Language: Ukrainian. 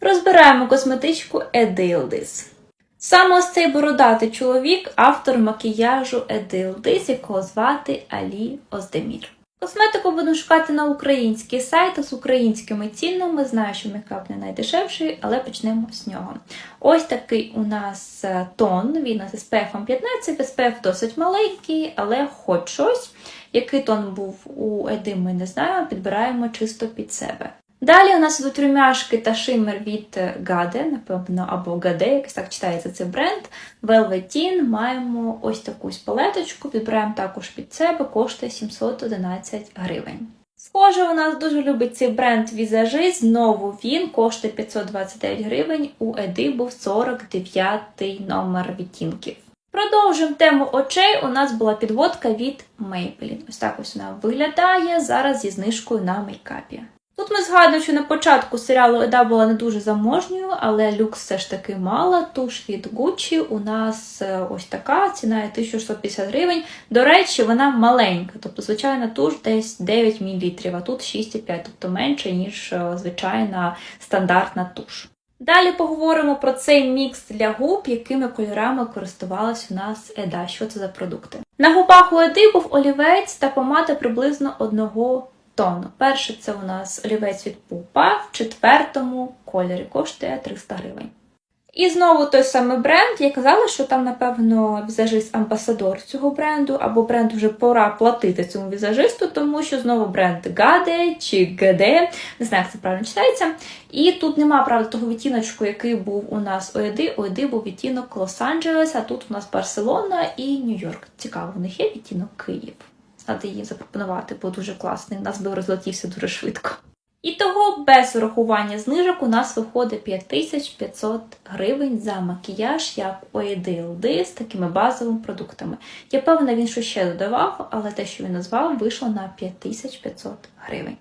Розбираємо косметичку Edildis. Саме ось цей бородатий чоловік автор макіяжу Edildis, якого звати Алі Оздемір. Косметику будемо шукати на українських сайтах з українськими цінами. Знаю, що мейкап не найдешевший, але почнемо з нього. Ось такий у нас е, тон. Він з SPF 15, SPF досить маленький, але хоч щось. Який тон був у Еди, ми не знаємо, підбираємо чисто під себе. Далі у нас ідуть румяшки та шимер від Gade, напевно, або Gade, якось так читається цей бренд. Velveteen. Маємо ось таку палеточку, підбираємо також під себе, коштує 711 гривень. Схоже, у нас дуже любить цей бренд візажі. Знову він коштує 529 гривень. У Еди був 49 номер відтінків. Продовжимо тему очей. У нас була підводка від Maybelline. Ось так ось вона виглядає зараз зі знижкою на мейкапі. Тут ми згадуємо, що на початку серіалу Еда була не дуже заможньою, але люкс все ж таки мала. Туш від Gucci у нас е, ось така, ціна є 1650 гривень. До речі, вона маленька, тобто звичайна туш десь 9 мл, а тут 6,5, тобто менше, ніж е, звичайна стандартна туш. Далі поговоримо про цей мікс для губ, якими кольорами користувалась у нас Еда. Що це за продукти? На губах у Еди був олівець та помада приблизно одного тону. Перший це у нас олівець від Пупа в четвертому кольорі, коштує 300 гривень. І знову той самий бренд. Я казала, що там, напевно, візажист амбасадор цього бренду, або бренд вже пора платити цьому візажисту, тому що знову бренд Gade чи Gade, не знаю, як це правильно читається. І тут нема, правда, того відтіночку, який був у нас у Еди. У Еди був відтінок Лос-Анджелес, а тут у нас Барселона і Нью-Йорк. Цікаво, у них є відтінок Київ. Треба її запропонувати, бо дуже класний. Нас би розлетівся дуже швидко. І того без урахування знижок у нас виходить 5500 гривень за макіяж, як Edil з такими базовими продуктами. Я певна, він що ще додавав, але те, що він назвав, вийшло на 5500 гривень.